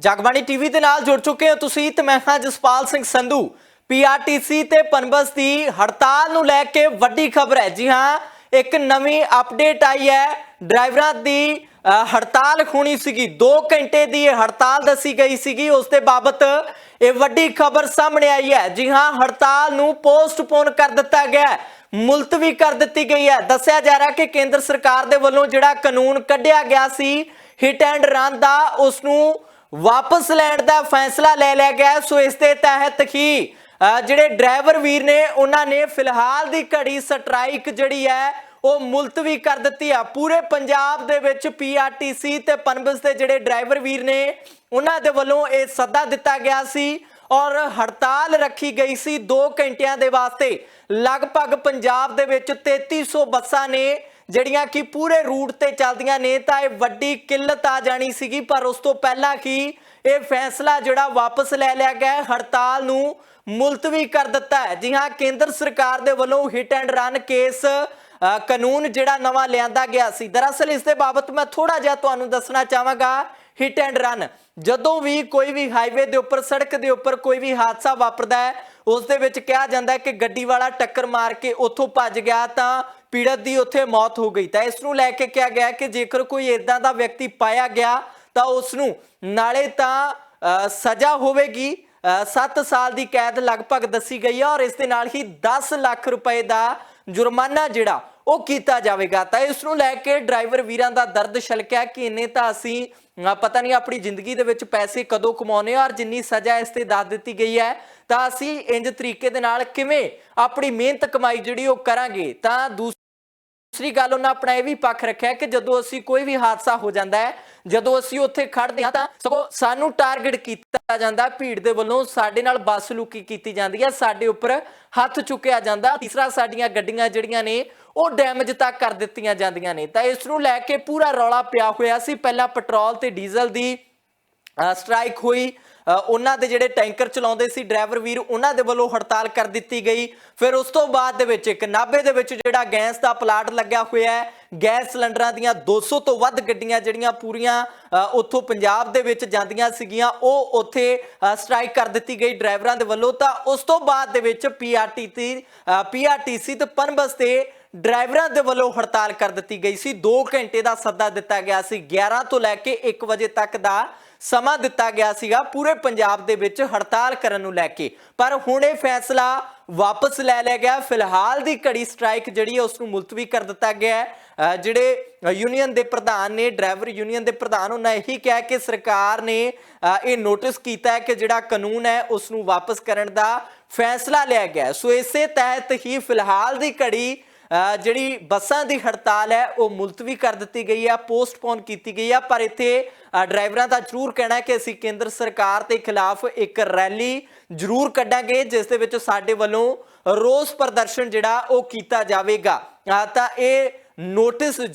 Jagbani TV ਦੇ ਨਾਲ ਜੁੜ ਚੁੱਕੇ ਹੋ ਤੁਸੀਂ ਤੇ ਮੈਂ ਹਾਂ ਜਸਪਾਲ ਸਿੰਘ ਸੰਧੂ। ਪੀਆਰਟੀਸੀ ਤੇ ਪਨਬਸ ਦੀ ਹੜਤਾਲ ਨੂੰ ਲੈ ਕੇ ਵੱਡੀ ਖਬਰ ਹੈ। ਜੀ ਹਾਂ, ਇੱਕ ਨਵੀਂ ਅਪਡੇਟ ਆਈ ਹੈ। ਡਰਾਈਵਰਾਂ ਦੀ ਹੜਤਾਲ ਹੋਣੀ ਸੀਗੀ। 2 ਘੰਟੇ ਦੀ ਇਹ ਹੜਤਾਲ ਦੱਸੀ ਗਈ ਸੀਗੀ। ਉਸ ਦੇ ਬਾਬਤ ਇਹ ਵੱਡੀ ਖਬਰ ਸਾਹਮਣੇ ਆਈ ਹੈ। ਜੀ ਹਾਂ, ਹੜਤਾਲ ਨੂੰ ਪੋਸਟਪੋਨ ਕਰ ਦਿੱਤਾ ਗਿਆ ਹੈ। ਮੁਲਤਵੀ ਕਰ ਦਿੱਤੀ ਗਈ ਹੈ। ਦੱਸਿਆ ਜਾ ਰਿਹਾ ਕਿ ਕੇਂਦਰ ਸਰਕਾਰ ਦੇ ਵੱਲੋਂ ਜਿਹੜਾ ਕਾਨੂੰਨ ਕੱਢਿਆ ਗਿਆ ਸੀ ਹਿੱਟ ਐਂਡ ਰਨ ਦਾ ਉਸ ਨੂੰ ਵਾਪਸ ਲੈਣ ਦਾ ਫੈਸਲਾ ਲੈ ਲਿਆ ਗਿਆ ਸੋ ਇਸ ਦੇ ਤਹਿਤ ਹੀ ਜਿਹੜੇ ਡਰਾਈਵਰ ਵੀਰ ਨੇ, ਉਹਨਾਂ ਨੇ ਫਿਲਹਾਲ ਦੀ ਘੜੀ ਸਟ੍ਰਾਈਕ ਜਿਹੜੀ ਹੈ, ਉਹ ਮੁਲਤਵੀ ਕਰ ਦਿੱਤੀ ਆ। ਪੂਰੇ ਪੰਜਾਬ ਦੇ ਵਿੱਚ ਪੀਆਰਟੀਸੀ ਤੇ ਪਨਬਸ ਦੇ ਜਿਹੜੇ ਡਰਾਈਵਰ ਵੀਰ ਨੇ, ਉਹਨਾਂ ਦੇ ਵੱਲੋਂ ਇਹ ਸੱਦਾ ਦਿੱਤਾ ਗਿਆ ਸੀ ਔਰ ਹੜਤਾਲ ਰੱਖੀ ਗਈ ਸੀ 2 ਘੰਟਿਆਂ ਦੇ ਵਾਸਤੇ। ਲਗਭਗ ਪੰਜਾਬ ਦੇ ਵਿੱਚ 3300 ਬੱਸਾਂ ਨੇ ਜਿਹੜੀਆਂ ਕਿ ਪੂਰੇ ਰੂਟ ਤੇ ਚੱਲਦੀਆਂ ਨੇ, ਤਾਂ ਇਹ ਵੱਡੀ ਕਿੱਲਤ ਆ ਜਾਣੀ ਸੀਗੀ, ਪਰ ਉਸ ਤੋਂ ਪਹਿਲਾਂ ਕੀ ਇਹ ਫੈਸਲਾ ਜਿਹੜਾ ਵਾਪਸ ਲੈ ਲਿਆ ਗਿਆ ਹੜਤਾਲ ਨੂੰ ਮੁਲਤਵੀ ਕਰ ਦਿੱਤਾ ਹੈ। ਜੀ ਹਾਂ, ਕੇਂਦਰ ਸਰਕਾਰ ਦੇ ਵੱਲੋਂ ਹਿਟ ਐਂਡ ਰਨ ਕੇਸ ਕਾਨੂੰਨ ਜਿਹੜਾ ਨਵਾਂ ਲਿਆਂਦਾ ਗਿਆ ਸੀ। ਦਰਅਸਲ ਇਸ ਦੇ ਬਾਬਤ ਮੈਂ ਥੋੜਾ ਜਿਹਾ ਤੁਹਾਨੂੰ ਦੱਸਣਾ ਚਾਹਾਂਗਾ ਹਿਟ ਐਂਡ ਰਨ ਜਦੋਂ ਵੀ ਕੋਈ ਵੀ ਹਾਈਵੇ ਦੇ ਉੱਪਰ, ਸੜਕ ਦੇ ਉੱਪਰ ਕੋਈ ਵੀ ਹਾਦਸਾ ਵਾਪਰਦਾ ਹੈ, ਉਸ ਦੇ ਵਿੱਚ ਕਿਹਾ ਜਾਂਦਾ ਹੈ ਕਿ ਗੱਡੀ ਵਾਲਾ ਟੱਕਰ ਮਾਰ ਕੇ ਉੱਥੋਂ ਭੱਜ ਗਿਆ, ਤਾਂ ਪੀੜਤ ਦੀ ਉੱਥੇ ਮੌਤ ਹੋ ਗਈ। ਤਾਂ ਇਸ ਨੂੰ ਲੈ ਕੇ ਕਿਹਾ ਗਿਆ ਕਿ ਜੇਕਰ ਕੋਈ ਇਦਾਂ ਦਾ ਵਿਅਕਤੀ ਪਾਇਆ ਗਿਆ, ਤਾਂ ਉਸ ਨੂੰ ਨਾਲੇ ਤਾਂ ਸਜ਼ਾ ਹੋਵੇਗੀ। 7 ਸਾਲ ਦੀ ਕੈਦ ਲਗਭਗ ਦੱਸੀ ਗਈ ਹੈ ਔਰ ਇਸ ਦੇ ਨਾਲ ਹੀ 10 ਲੱਖ ਰੁਪਏ ਦਾ ਜੁਰਮਾਨਾ ਜਿਹੜਾ, ਉਹ ਕੀਤਾ ਜਾਵੇਗਾ। ਤਾਂ ਇਸ ਨੂੰ ਲੈ ਕੇ ਡਰਾਈਵਰ ਵੀਰਾਂ ਦਾ ਦਰਦ ਛਲਕਿਆ ਕਿ ਇੰਨੇ ਤਾਂ ਅਸੀਂ ਪਤਾ ਨਹੀਂ ਆਪਣੀ ਜ਼ਿੰਦਗੀ ਦੇ ਵਿੱਚ ਪੈਸੇ ਕਦੋਂ ਕਮਾਉਣੇ ਆ ਔਰ ਜਿੰਨੀ ਸਜ਼ਾ ਇਸ ਤੇ ਦੱਸ ਦਿੱਤੀ ਗਈ ਹੈ, ਤਾਂ ਅਸੀਂ ਇੰਜ ਤਰੀਕੇ ਦੇ ਨਾਲ ਕਿਵੇਂ ਆਪਣੀ ਮਿਹਨਤ ਕਮਾਈ ਜਿਹੜੀ ਉਹ ਕਰਾਂਗੇ, ਤਾਂ ਦੂਸ ਦੂਸਰੀ ਗੱਲ ਉਹਨਾਂ ਆਪਣਾ ਇਹ ਵੀ ਪੱਖ ਰੱਖਿਆ ਕਿ ਜਦੋਂ ਅਸੀਂ ਕੋਈ ਵੀ ਹਾਦਸਾ ਹੋ ਜਾਂਦਾ ਹੈ, ਜਦੋਂ ਅਸੀਂ ਉੱਥੇ ਖੜਦੇ ਹਾਂ ਤਾਂ ਸਗੋਂ ਸਾਨੂੰ ਟਾਰਗੇਟ ਕੀਤਾ ਜਾਂਦਾ, ਭੀੜ ਦੇ ਵੱਲੋਂ ਸਾਡੇ ਨਾਲ ਬੱਸ ਲੁਕੀ ਕੀਤੀ ਜਾਂਦੀ ਹੈ, ਸਾਡੇ ਉੱਪਰ ਹੱਥ ਚੁੱਕਿਆ ਜਾਂਦਾ, ਤੀਸਰਾ ਸਾਡੀਆਂ ਗੱਡੀਆਂ ਜਿਹੜੀਆਂ ਨੇ, ਉਹ ਡੈਮੇਜ ਤੱਕ ਕਰ ਦਿੱਤੀਆਂ ਜਾਂਦੀਆਂ ਨੇ। ਤਾਂ ਇਸ ਨੂੰ ਲੈ ਕੇ ਪੂਰਾ ਰੌਲਾ ਪਿਆ ਹੋਇਆ ਸੀ। ਪਹਿਲਾਂ ਪੈਟਰੋਲ ਤੇ ਡੀਜ਼ਲ ਦੀ ਸਟ੍ਰਾਈਕ ਹੋਈ। ਉਹਨਾਂ ਦੇ ਜਿਹੜੇ ਟੈਂਕਰ ਚਲਾਉਂਦੇ ਸੀ ਡਰਾਈਵਰ ਵੀਰ ਉਹਨਾਂ ਦੇ ਵੱਲੋਂ ਹੜਤਾਲ ਕਰ ਦਿੱਤੀ ਗਈ। ਫਿਰ ਉਸ ਤੋਂ ਬਾਅਦ ਦੇ ਵਿੱਚ ਇੱਕ ਨਾਭੇ ਦੇ ਵਿੱਚ ਜਿਹੜਾ ਗੈਸ ਦਾ ਪਲਾਟ ਲੱਗਿਆ ਹੋਇਆ ਹੈ ਗੈਸ ਸਿਲੰਡਰਾਂ ਦੀਆਂ 200 ਤੋਂ ਵੱਧ ਗੱਡੀਆਂ ਜਿਹੜੀਆਂ ਪੂਰੀਆਂ ਉੱਥੋਂ ਪੰਜਾਬ ਦੇ ਵਿੱਚ ਜਾਂਦੀਆਂ ਸੀਗੀਆਂ ਉਹ ਉੱਥੇ ਅ, ਸਟ੍ਰਾਈਕ ਕਰ ਦਿੱਤੀ ਗਈ ਡਰਾਈਵਰਾਂ ਦੇ ਵੱਲੋਂ। ਤਾਂ ਉਸ ਤੋਂ ਬਾਅਦ ਦੇ ਵਿੱਚ ਪੀਆਰਟੀਸੀ ਪੀਆਰਟੀਸੀ ਤੇ ਪਨਬਸ ਤੇ ਡਰਾਈਵਰਾਂ ਦੇ ਵੱਲੋਂ ਹੜਤਾਲ ਕਰ ਦਿੱਤੀ ਗਈ ਸੀ। 2 ਘੰਟੇ ਦਾ ਸੱਦਾ ਦਿੱਤਾ ਗਿਆ ਸੀ। 11 ਤੋਂ ਲੈ ਕੇ 1 ਵਜੇ ਤੱਕ ਦਾ ਸਮਾਂ ਦਿੱਤਾ ਗਿਆ ਸੀਗਾ। ਪੂਰੇ ਪੰਜਾਬ ਦੇ ਵਿੱਚ ਹੜਤਾਲ ਕਰਨ ਨੂੰ ਲੈ ਕੇ। ਪਰ ਹੁਣ ਇਹ ਫੈਸਲਾ ਵਾਪਸ ਲੈ ਲਿਆ ਗਿਆ। ਫਿਲਹਾਲ ਦੀ ਘੜੀ ਸਟ੍ਰਾਈਕ ਜਿਹੜੀ ਹੈ ਉਸ ਨੂੰ ਮੁਲਤਵੀ ਕਰ ਦਿੱਤਾ ਗਿਆ ਹੈ। ਜਿਹੜੇ ਯੂਨੀਅਨ ਦੇ ਪ੍ਰਧਾਨ ਨੇ, ਡਰਾਈਵਰ ਯੂਨੀਅਨ ਦੇ ਪ੍ਰਧਾਨ, ਉਹਨਾਂ ਇਹੀ ਕਿਹਾ ਕਿ ਸਰਕਾਰ ਨੇ ਇਹ ਨੋਟਿਸ ਕੀਤਾ ਹੈ ਕਿ ਜਿਹੜਾ ਕਾਨੂੰਨ ਹੈ ਉਸ ਨੂੰ ਵਾਪਸ ਕਰਨ ਦਾ ਫੈਸਲਾ ਲਿਆ ਗਿਆ ਸੋ ਇਸੇ ਤਹਿਤ ਹੀ ਫਿਲਹਾਲ ਦੀ ਘੜੀ ਜਿਹੜੀ ਬੱਸਾਂ ਦੀ ਹੜਤਾਲ ਹੈ, ਉਹ ਮੁਲਤਵੀ ਕਰ ਦਿੱਤੀ ਗਈ ਹੈ ਪੋਸਟਪੋਨ ਕੀਤੀ ਗਈ ਹੈ ਪਰ ਇੱਥੇ ਡਰਾਈਵਰਾਂ ਦਾ ਜ਼ਰੂਰ ਕਹਿਣਾ ਹੈ ਕਿ ਅਸੀਂ ਕੇਂਦਰ ਸਰਕਾਰ ਦੇ ਖਿਲਾਫ ਇੱਕ ਰੈਲੀ ਜ਼ਰੂਰ ਕੱਢਾਂਗੇ, ਜਿਸ ਦੇ ਵਿੱਚ ਸਾਡੇ ਵੱਲੋਂ ਰੋਸ ਪ੍ਰਦਰਸ਼ਨ ਜਿਹੜਾ ਉਹ ਕੀਤਾ ਜਾਵੇਗਾ। ਤਾਂ ਇਹ ਨੋਟਿਸ